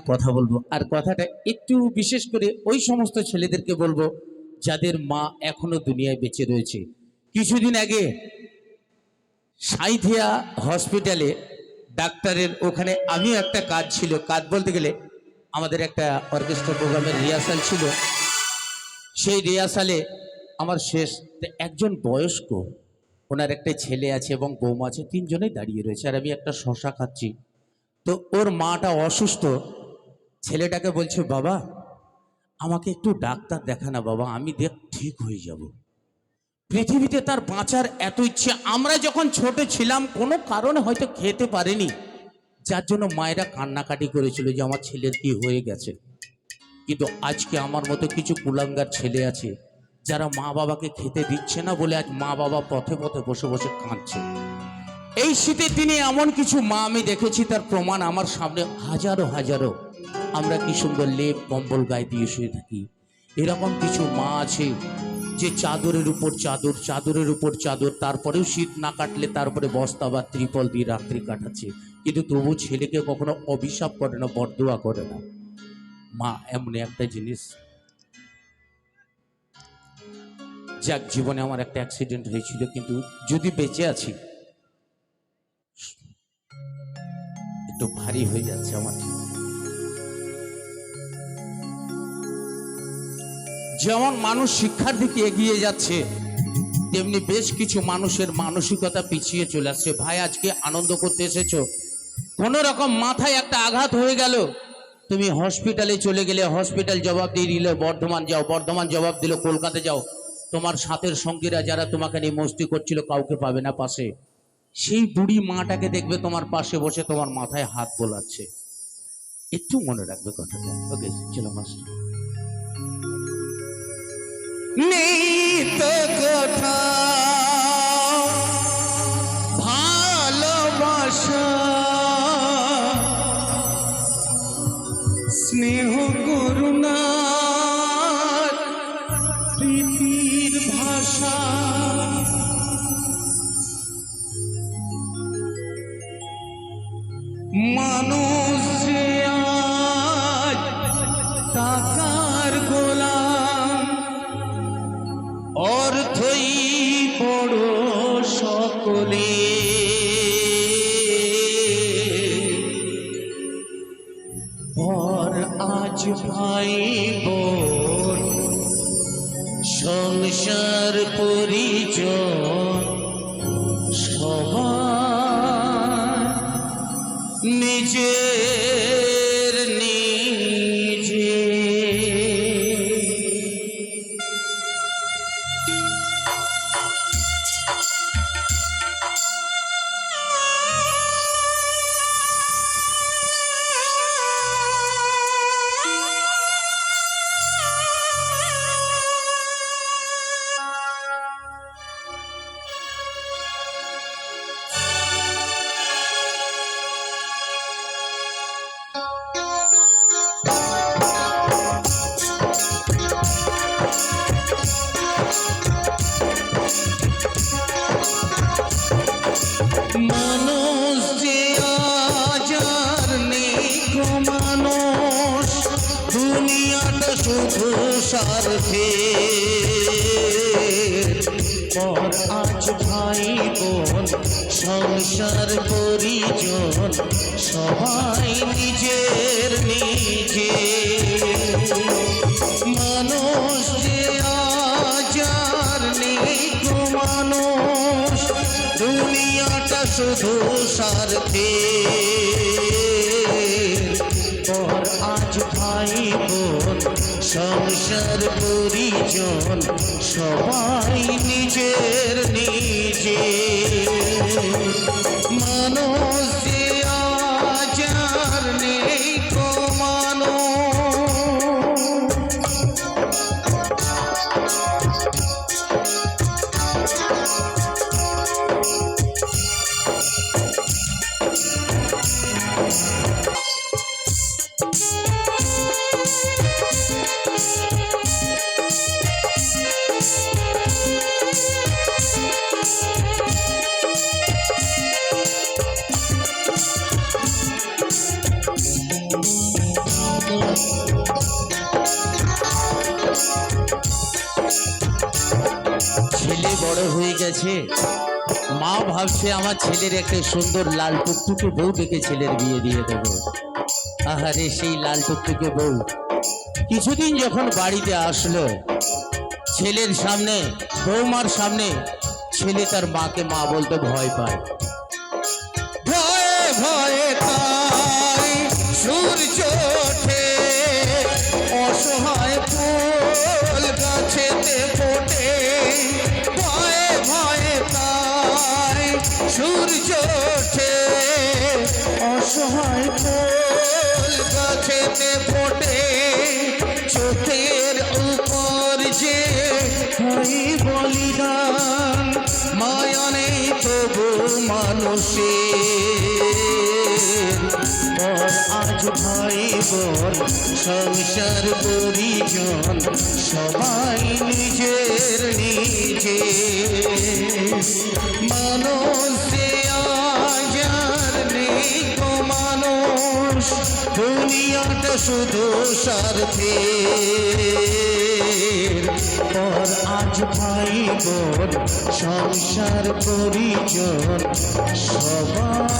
কথা বলব। আর কথাটা একটু বিশেষ করে ওই সমস্ত ছেলেদেরকে বলব, যাদের মা এখনও দুনিয়ায় বেঁচে রয়েছে। কিছুদিন আগে সাইথিয়া হসপিটালে ডাক্তারের ওখানে আমিও একটা কাজ ছিল। কাজ বলতে গেলে আমাদের একটা অর্কেস্ট্রা প্রোগ্রামের রিহার্সাল ছিল। সেই রিহার্সালে আমার শেষ একজন বয়স্ক ওনার একটা ছেলে আছে এবং বৌমা আছে, তিনজনেই দাঁড়িয়ে রয়েছে। আর আমি একটা শশা খাচ্ছি। তো ওর মাটা অসুস্থ ছেলেটাকে বলছে, বাবা, আমাকে একটু ডাক্তার দেখা না বাবা, আমি দেখ, ঠিক হয়ে যাব। পৃথিবীতে তার বাঁচার এত ইচ্ছে, আমরা যখন ছোট ছিলাম, কোনো কারণে হয়তো খেতে পারিনি। যার জন্য মায়েরা কান্নাকাটি করেছিল যে আমার ছেলের কি হয়ে গেছে। কিন্তু আজকে আমার মতো কিছু কুলাঙ্গার ছেলে আছে, যারা মা বাবাকে খেতে দিচ্ছে না বলে আজ মা বাবা পথে পথে বসে বসে কাঁদছে। এই শীতে দিনে এমন কিছু মা আমি দেখেছি, তার প্রমাণ আমার সামনে হাজারো হাজারো আমরা কি সুন্দর লেপ কম্বল গায়ে দিয়ে শুয়ে থাকি? এরকম কিছু মা আছে যে চাদরের উপর চাদর, চাদরের উপর চাদর, তারপরেও শীত না কাটলে তারপরে বস্তা বা ত্রিপল দিয়ে রাত্রি কাটাচ্ছে। কিন্তু তবু ছেলেকে কখনো অভিশাপ করে না বরদোয়া করে না। মা, এমন একটা জিনিস। যাক, জীবনে আমার একটা অ্যাক্সিডেন্ট হয়েছিল, কিন্তু যদি বেঁচে আছি, একটু ভারী হয়ে যাচ্ছে আমার। যেমন মানুষ শিক্ষার দিকে এগিয়ে যাচ্ছে, তেমনি বেশ কিছু মানুষের মানসিকতা পিছিয়ে চলে আসছে। ভাই, আজকে আনন্দ করতে এসেছ? কোনো রকম মাথায় একটা আঘাত হয়ে গেল? তুমি হসপিটালে চলে গেলে হসপিটাল জবাব দিয়ে দিল, বর্ধমান যাও, বর্ধমান জবাব দিল, কলকাতা যাও। তোমার সাথের সঙ্গীরা যারা তোমাকে নিয়ে মস্তি করছিল, কাউকে পাবে না পাশে। সেই বুড়ি মাটাকে দেখবে তোমার পাশে বসে তোমার মাথায় হাত বোলাচ্ছে। একটু মনে রাখবে কথাটা। ওকে চলো মাস্টার নেই ভাই বোন সংসার পরিচয় সবার নিজের দুনিয়াটা শুধু স্বার্থে পর আজ ভাই বোন, সংসার পরিজন, সবাই নিজের নিজে। মানুষ যে আজার নেই মানুষ, দুনিয়াটা শুধু স্বার্থে ভাই বোন সংসার পরিজন সবাই নিজের ছেলে বড় হয়ে গেছে। মা ভাবছে আমার ছেলের একটা সুন্দর লাল টুকটুকে বউ ছেলের বিয়ে দিয়ে আহারে, সেই লাল টুকটুকে বউ। কিছুদিন যখন বাড়িতে আসলো, ছেলের সামনে, বৌমার সামনে, ছেলে তার মাকে মা বলতে ভয় পায়। সূর্য ওঠে অসহায় ফুল গাছেতে ফোটে চোখের উপর যে হই বলিদান মায়া মানুষের পর আজ ভাই বোন সংসার পরিজন সবাই নিজের নিজে মানুষে আজ নেই মানুষ দুনিয়াটা শুধু স্বার্থে পর আজ ভাই বোন সংসার পরিজন সবাই